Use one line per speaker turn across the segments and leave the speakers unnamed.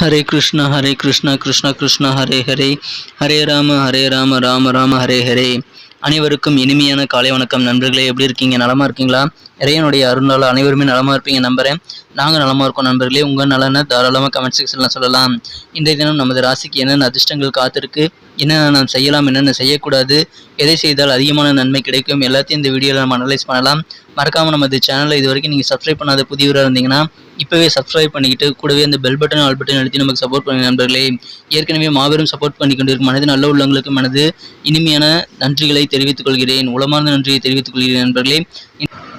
ஹரே கிருஷ்ணா ஹரே கிருஷ்ணா கிருஷ்ணா கிருஷ்ணா ஹரே ஹரே. ஹரே ராம ஹரே ராம ராம ராம ஹரே ஹரே. அனைவருக்கும் இனிமையான காலை வணக்கம். நண்பர்களே எப்படி இருக்கீங்க? நலமாக இருக்கீங்களா? இறையனுடைய அருளால் அனைவருமே நலமா இருப்பீங்க நம்புறேன். நாங்கள் நலமாக இருக்கோம் நண்பர்களே. உங்கள் நலனை தாராளமாக கமெண்ட் செக்ஷனில் சொல்லலாம். இன்றைய தினம் நமது ராசிக்கு என்னென்ன அதிர்ஷ்டங்கள் காத்திருக்கு? என்னென்ன நாம் செய்யலாம் என்னென்ன செய்யக்கூடாது எதை செய்தால் அதிகமான நன்மை கிடைக்கும் எல்லாத்தையும் இந்த வீடியோவில் நம்ம அனலைஸ் பண்ணலாம். மறக்காமல் நமது சேனலை இது வரைக்கும் நீங்கள் சப்ஸ்கிரைப் பண்ணாத புதியவராக இருந்தீங்கன்னா இப்போவே சப்ஸ்கிரைப் பண்ணிக்கிட்டு கூடவே இந்த பெல் பட்டன் ஆல் பட்டன் அழுத்தி நமக்கு சப்போர்ட் பண்ணி நண்பர்களே. ஏற்கனவே மாபெரும் சப்போர்ட் பண்ணி கொண்டிருக்கும் மனது நல்ல உள்ளவங்களுக்கு மனது இனிமையான நன்றிகளை தெரிவித்துக் கொள்கிறேன். உளமார்ந்த நன்றியை தெரிவித்துக் கொள்கிறேன் நண்பர்களே.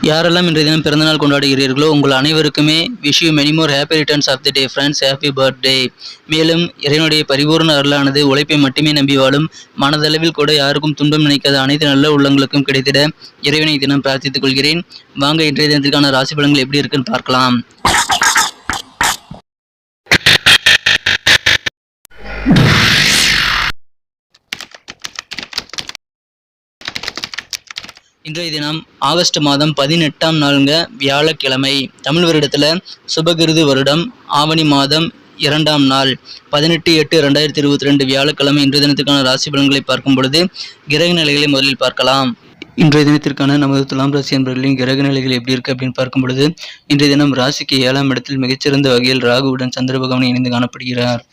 யாரெல்லாம் இன்றைய தினம் பிறந்தநாள் கொண்டாடுகிறீர்களோ உங்கள் அனைவருக்குமே wish you many more happy returns of the day friends happy birthday மேலும் இறைவனுடைய பரிபூர்ண அருளானது உழைப்பை மட்டுமே நம்பி வாழும் மனதளவில் கூட யாருக்கும் துன்பம் நினைக்காத அனைத்து நல்ல உள்ளங்களுக்கும் கிடைத்திட இறைவனை தினம் பிரார்த்தித்துக் கொள்கிறேன். வாங்க இன்றைய தினத்திற்கான ராசி பலன்கள் எப்படி இருக்குன்னு பார்க்கலாம். இன்றைய தினம் ஆகஸ்ட் மாதம் பதினெட்டாம் நாளுங்க வியாழக்கிழமை. தமிழ் வருடத்தில் சுபகிருது வருடம் ஆவணி மாதம் இரண்டாம் நாள். பதினெட்டு எட்டு ரெண்டாயிரத்தி இருபத்தி ரெண்டு வியாழக்கிழமை இன்றைய தினத்துக்கான ராசி பலன்களை பார்க்கும் பொழுது கிரக நிலைகளை முதலில் பார்க்கலாம். இன்றைய தினத்திற்கான நமது துலாம் ராசி என்பவர்களின் கிரக நிலைகள் எப்படி இருக்கு அப்படின்னு பார்க்கும் பொழுது இன்றைய தினம் ராசிக்கு ஏழாம் இடத்தில் மிகச்சிறந்த வகையில் ராகுவுடன் சந்திர பகவான் இணைந்து காணப்படுகிறார்.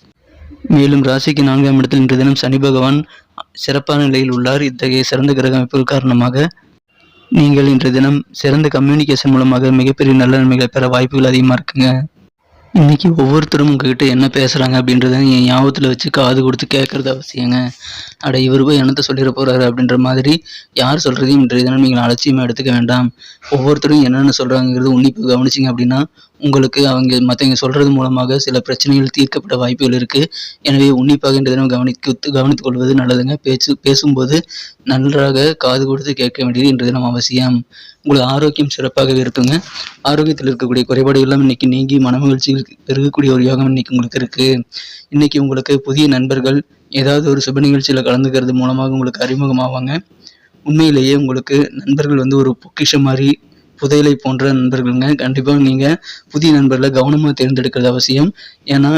மேலும் ராசிக்கு நான்காம் இடத்தில் இன்றைய தினம் சனி பகவான் சிறப்பான நிலையில் உள்ளார். இத்தகைய சிறந்த கிரக அமைப்புகள் காரணமாக நீங்கள் இன்றைய தினம் சிறந்த கம்யூனிகேஷன் மூலமாக மிகப்பெரிய நல்ல நன்மைகளை பெற வாய்ப்புகள் அதிகமாக இருக்குங்க. இன்றைக்கி ஒவ்வொருத்தரும் உங்ககிட்ட என்ன பேசுகிறாங்க அப்படின்றத என் ஞாபகத்தில் வச்சு காது கொடுத்து கேட்குறது அவசியங்க. அட இவர் போய் என்னத்தை சொல்லிட போகிறாரு அப்படின்ற மாதிரி யார் சொல்கிறதையும் இன்றைய தினம் நீங்கள் அலட்சியமாக எடுத்துக்க வேண்டாம். ஒவ்வொருத்தரும் என்னென்ன சொல்கிறாங்கிறது உன்னிப்பு கவனிச்சிங்க அப்படின்னா உங்களுக்கு அவங்க மற்றவங்க சொல்கிறது மூலமாக சில பிரச்சனைகள் தீர்க்கப்பட வாய்ப்புகள் இருக்குது எனவே உன்னிப்பாக இன்றைய தினம் கவனித்து கவனித்துக் கொள்வது நல்லதுங்க. பேச்சு பேசும்போது நன்றாக காது கொடுத்து கேட்க வேண்டியது இன்றைய தினம் அவசியம். உங்களுக்கு ஆரோக்கியம் சிறப்பாகவே இருக்குங்க. ஆரோக்கியத்தில் இருக்கக்கூடிய குறைபாடு எல்லாம் இன்னைக்கு நீங்கி மனமகிழ்ச்சியில் பெருகக்கூடிய ஒரு யோகம் இன்னைக்கு உங்களுக்கு இருக்கு. இன்னைக்கு உங்களுக்கு புதிய நண்பர்கள் ஏதாவது ஒரு சுப நிகழ்ச்சியில் கலந்துக்கிறது மூலமாக உங்களுக்கு அறிமுகமாவாங்க. உண்மையிலேயே உங்களுக்கு நண்பர்கள் வந்து ஒரு பொக்கிஷம் மாதிரி புதையலை போன்ற நண்பர்களுங்க. கண்டிப்பாக நீங்கள் புதிய நண்பர்களை கவனமாக தேர்ந்தெடுக்கிறது அவசியம். ஏன்னா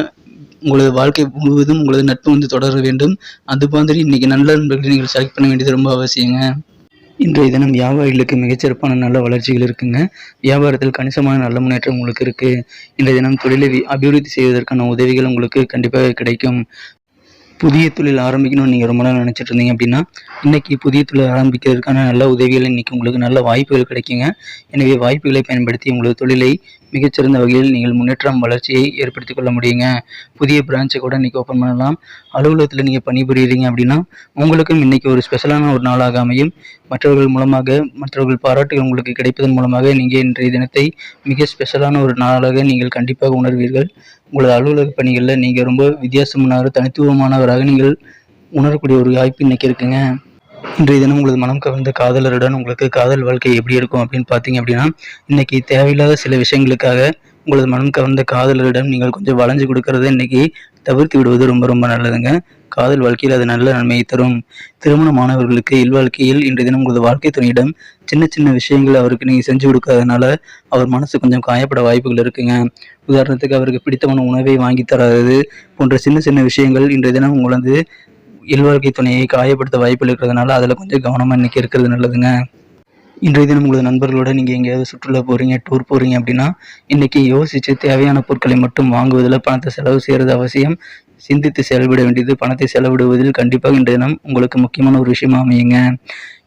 உங்களது வாழ்க்கை முழுவதும் உங்களது நட்பு வந்து தொடர வேண்டும். அது மாதிரி இன்னைக்கு நல்ல நண்பர்களை நீங்கள் செலக்ட் பண்ண வேண்டியது ரொம்ப அவசியங்க. இன்றைய தினம் வியாபாரிகளுக்கு மிகச்சிறப்பான நல்ல வளர்ச்சிகள் இருக்குங்க. வியாபாரத்தில் கணிசமான நல்ல முன்னேற்றம் உங்களுக்கு இருக்கு. இன்றைய தினம் தொழிலை அபிவிருத்தி செய்வதற்கான உதவிகள் உங்களுக்கு கண்டிப்பாக கிடைக்கும். புதிய தொழில் ஆரம்பிக்கணும்னு நீங்கள் ரொம்ப நாள் நினச்சிட்டு இருந்தீங்க அப்படின்னா இன்னைக்கு புதிய தொழில் ஆரம்பிக்கிறதுக்கான நல்ல உதவிகள் இன்னைக்கு உங்களுக்கு நல்ல வாய்ப்புகள் கிடைக்குங்க. எனவே வாய்ப்புகளை பயன்படுத்தி உங்களது தொழிலை மிகச்சிறந்த வகையில் நீங்கள் முன்னேற்றம் வளர்ச்சியை ஏற்படுத்தி கொள்ள முடியுங்க. புதிய பிரான்ச்சை கூட இன்றைக்கி ஓப்பன் பண்ணலாம். அலுவலகத்தில் நீங்கள் பணிபுரியுறீங்க அப்படின்னா உங்களுக்கும் இன்றைக்கி ஒரு ஸ்பெஷலான ஒரு நாளாக அமையும். மற்றவர்கள் மூலமாக மற்றவர்கள் பாராட்டுகள் உங்களுக்கு கிடைப்பதன் மூலமாக நீங்கள் இன்றைய தினத்தை மிக ஸ்பெஷலான ஒரு நாளாக நீங்கள் கண்டிப்பாக உணர்வீர்கள். உங்களது அலுவலக பணிகளில் நீங்கள் ரொம்ப வித்தியாசமானவர் தனித்துவமானவராக நீங்கள் உணரக்கூடிய ஒரு வாய்ப்பு இன்னைக்கு இருக்குங்க. இன்றைய தினம் உங்களது மனம் கவர்ந்த காதலருடன் உங்களுக்கு காதல் வாழ்க்கை எப்படி இருக்கும் அப்படின்னு பார்த்தீங்க அப்படின்னா இன்னைக்கு தேவையில்லாத சில விஷயங்களுக்காக உங்களது மனம் கவர்ந்த காதலரிடம் நீங்கள் கொஞ்சம் வளைஞ்சு கொடுக்கறத இன்னைக்கு தவிர்த்து விடுவது ரொம்ப ரொம்ப நல்லதுங்க. காதல் வாழ்க்கையில் அது நல்ல நன்மையை தரும். திருமணமானவர்களுக்கு இல்வாழ்க்கையில் இன்றைய தினம் உங்களது வாழ்க்கை துணையிடம் சின்ன சின்ன விஷயங்கள் அவருக்கு நீங்கள் செஞ்சு கொடுக்காதனால அவர் மனசு கொஞ்சம் காயப்பட வாய்ப்புகள் இருக்குங்க. உதாரணத்துக்கு அவருக்கு பிடித்தமான உணவை வாங்கி தராதது போன்ற சின்ன சின்ன விஷயங்கள் இன்றைய தினம் உங்களது இல்வாழ்க்கை துணையை காயப்படுத்த வாய்ப்புகள் இருக்கிறதுனால அதில் கொஞ்சம் கவனமாக இன்றைக்கி இருக்கிறது நல்லதுங்க. இன்றைய தினம் உங்களது நண்பர்களோட நீங்கள் எங்கேயாவது சுற்றுலா போகிறீங்க டூர் போகிறீங்க அப்படின்னா இன்றைக்கி யோசித்து தேவையான பொருட்களை மட்டும் வாங்குவதில் பணத்தை செலவு செய்கிறது அவசியம். சிந்தித்து செயல்பட வேண்டியது பணத்தை செலவிடுவதில் கண்டிப்பாக இன்றைய தினம் உங்களுக்கு முக்கியமான ஒரு விஷயமா அமையுங்க.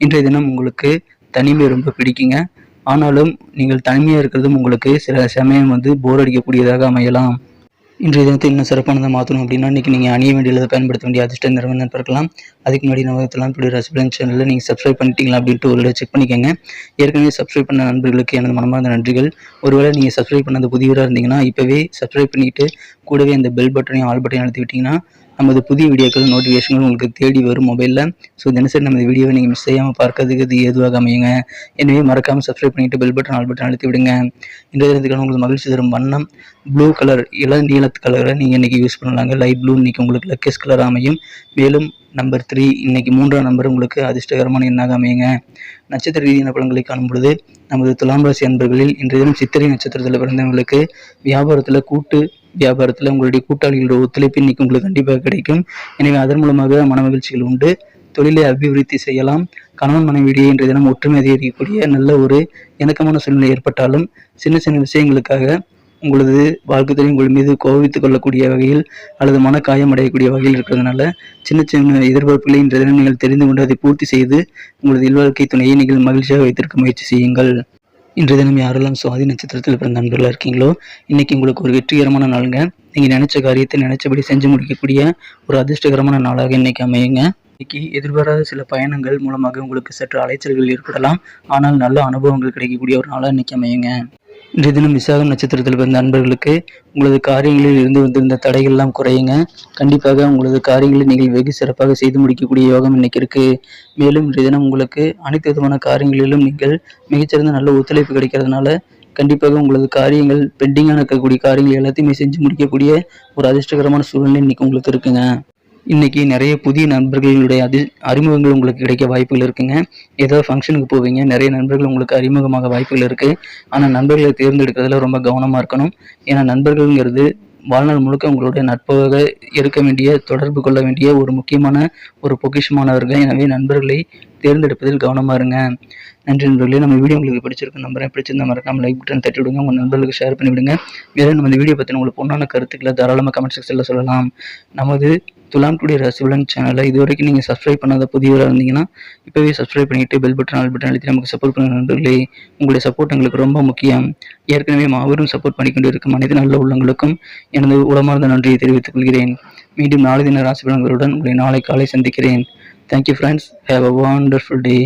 இன்றைய தினம் உங்களுக்கு தனிமை ரொம்ப பிடிக்குங்க. ஆனாலும் நீங்கள் தனிமையாக இருக்கிறதும் உங்களுக்கு சில சமயம் வந்து போர் அடிக்கக்கூடியதாக அமையலாம். இன்றைய தினத்தை இன்னும் சிறப்பானதாக மாற்றணும் அப்படின்னா இன்றைக்கி நீங்கள் அணிய வேண்டியதை பயன்படுத்த வேண்டிய அதிர்ஷ்ட நிறுவனம் பார்க்கலாம் அதுக்கு முன்னாடி நம்ம இதெல்லாம் இப்படி ரசிபலன் சேனலில் நீங்கள் சப்ஸ்கிரைப் பண்ணிட்டீங்களா அப்படின்ட்டு ஒரு செக் பண்ணிக்கோங்க. ஏற்கனவே சப்ஸ்கிரைப் பண்ண நண்பர்களுக்கு எனது மனமார்ந்த நன்றிகள். ஒருவேளை நீங்கள் சப்ஸ்கிரைப் பண்ணது புதியவராக இருந்தீங்கன்னா இப்போவே சப்ஸ்கிரைப் பண்ணிவிட்டு கூடவே அந்த பெல் பட்டனையும் ஆல் பட்டனையும் அழுத்தி விட்டிங்கன்னா நமது புதிய வீடியோக்கள் நோட்டிஃபிகேஷன்கள் உங்களுக்கு தேடி வரும் மொபைலில் ஸோ தினசரி நமது வீடியோவை நீங்கள் மிஸ் செய்யாமல் பார்க்கறதுக்கு இது ஏதுவாக அமையுங்க. எனவே மறக்காமல் சப்ஸ்கிரைப் பண்ணிவிட்டு பெல் பட்டன் ஆல் பட்டன் அழுத்தி விடுங்க. இன்றைய தினத்துக்கான உங்களுக்கு மகிழ்ச்சி தரும் வண்ணம் ப்ளூ கலர் இள நீலத்து கலரை நீங்கள் இன்றைக்கி யூஸ் பண்ணலாங்க லைட் ப்ளூ இன்றைக்கி உங்களுக்கு லக்கேஸ் கலர் அமையும். மேலும் நம்பர் த்ரீ இன்னைக்கு மூன்றாம் நம்பர் உங்களுக்கு அதிர்ஷ்டகரமான எண்ணாக அமையுங்க. நட்சத்திர ரீதியான பலன்களை காணும் பொழுது நமது துலாம் ராசி அன்பர்களில் இன்றைய தினம் சித்திரை நட்சத்திரத்தில் பிறந்தவங்களுக்கு வியாபாரத்தில் கூட்டு வியாபாரத்தில் உங்களுடைய கூட்டாளிகளோட ஒத்துழைப்பு இன்றைக்கி உங்களுக்கு கண்டிப்பாக கிடைக்கும். எனவே அதன் மூலமாக மன மகிழ்ச்சிகள் உண்டு. தொழிலை அபிவிருத்தி செய்யலாம். கணவன் மனைவியிடையே இன்றைய தினம் ஒற்றுமை அதிகரிக்கக்கூடிய நல்ல ஒரு இணக்கமான சூழ்நிலை ஏற்பட்டாலும் சின்ன சின்ன விஷயங்களுக்காக உங்களது வாழ்க்கை உங்கள் மீது கோபித்துக் கொள்ளக்கூடிய வகையில் அல்லது மனக்காயம் அடையக்கூடிய வகையில் இருக்கிறதுனால சின்ன சின்ன எதிர்பார்ப்புகளை இன்றைய தினம் நீங்கள் தெரிந்து கொண்டு அதை பூர்த்தி செய்து உங்களது இல்வாழ்க்கை துணையை நீங்கள் மகிழ்ச்சியாக வைத்திருக்க முயற்சி செய்யுங்கள். இன்றைய தினம் யாரெல்லாம் சுவாதி நட்சத்திரத்தில் பிறந்த நண்பர்களாக இருக்கீங்களோ இன்னைக்கு உங்களுக்கு ஒரு வெற்றிகரமான நாளுங்க. நீங்கள் நினைச்ச காரியத்தை நினைச்சபடி செஞ்சு முடிக்கக்கூடிய ஒரு அதிர்ஷ்டகரமான நாளாக இன்னைக்கு அமையுங்க. இன்னைக்கு எதிர்பாராத சில பயணங்கள் மூலமாக உங்களுக்கு சற்று அலைச்சல்கள் ஏற்படலாம். ஆனால் நல்ல அனுபவங்கள் கிடைக்கக்கூடிய ஒரு நாளாக இன்னைக்கு அமையுங்க. இன்றைய தினம் விசாகம் நட்சத்திரத்தில் பிறந்த அன்பர்களுக்கு உங்களது காரியங்களில் இருந்து வந்திருந்த தடைகள்லாம் குறையுங்க. கண்டிப்பாக உங்களது காரியங்களை நீங்கள் வெகு சிறப்பாக செய்து முடிக்கக்கூடிய யோகம் இன்னைக்கு இருக்கு. மேலும் இன்றைய தினம் உங்களுக்கு அனைத்து விதமான காரியங்களிலும் நீங்கள் மிகச்சிறந்த நல்ல ஒத்துழைப்பு கிடைக்கிறதுனால கண்டிப்பாக உங்களது காரியங்கள் பெண்டிங்காக இருக்கக்கூடிய காரியங்கள் எல்லாத்தையுமே செஞ்சு முடிக்கக்கூடிய ஒரு அதிர்ஷ்டகரமான சூழ்நிலை இன்னைக்கு உங்களுக்கு இருக்குங்க. இன்றைக்கி நிறைய புதிய நண்பர்களுடைய அதி அறிமுகங்கள் உங்களுக்கு கிடைக்க வாய்ப்புகள் இருக்குங்க. ஏதோ ஃபங்க்ஷனுக்கு போவீங்க நிறைய நண்பர்கள் உங்களுக்கு அறிமுகமாக வாய்ப்புகள் இருக்குது ஆனால் நண்பர்களை தேர்ந்தெடுக்கிறதுல ரொம்ப கவனமாக இருக்கணும். ஏன்னா நண்பர்கள்ங்கிறது வாழ்நாள் முழுக்க உங்களுடைய நட்பாக இருக்க வேண்டிய தொடர்பு கொள்ள வேண்டிய ஒரு முக்கியமான ஒரு பொக்கிஷமானவர்கள். எனவே நண்பர்களை தேர்ந்தெடுப்பதில் கவனமாக இருங்க. நன்றி நண்பர்களே நம்ம வீடியோ உங்களுக்கு பிடிச்சிருக்கு நம்புறேன். பிடிச்சிருந்தா மறக்காம லைக் பட்டன் தட்டி விடுங்க. உங்கள் நண்பர்களுக்கு ஷேர் பண்ணி விடுங்க வேறு நம்ம இந்த வீடியோ பற்றின உங்களுக்கு பொண்ணான கருத்துக்களை தாராளமாக கமெண்ட் செக்ஷனில் சொல்லலாம். நமது துலாம் டுடே ரசிவலன் சேனலை இது வரைக்கும் நீங்கள் சப்ஸ்கிரைப் பண்ணாத புதியவராக இருந்தீங்கன்னா இப்போவே சப்ஸ்கிரைப் பண்ணிவிட்டு பெல் பட்டன் ஆல் பட்டன் அழுத்தி நமக்கு சப்போர்ட் பண்ண நண்பர்களே. உங்களுடைய சப்போர்ட் எங்களுக்கு ரொம்ப முக்கியம். ஏற்கனவே மாபெரும் சப்போர்ட் பண்ணிக்கொண்டு இருக்கும் அனைத்து நல்ல உள்ளங்களுக்கும் எனது உளமார்ந்த நன்றியை தெரிவித்துக் கொள்கிறேன். மீண்டும் நாளை தின ராசி பலன்களுடன் உங்களை நாளை காலை சந்திக்கிறேன். Thank you friends have a wonderful day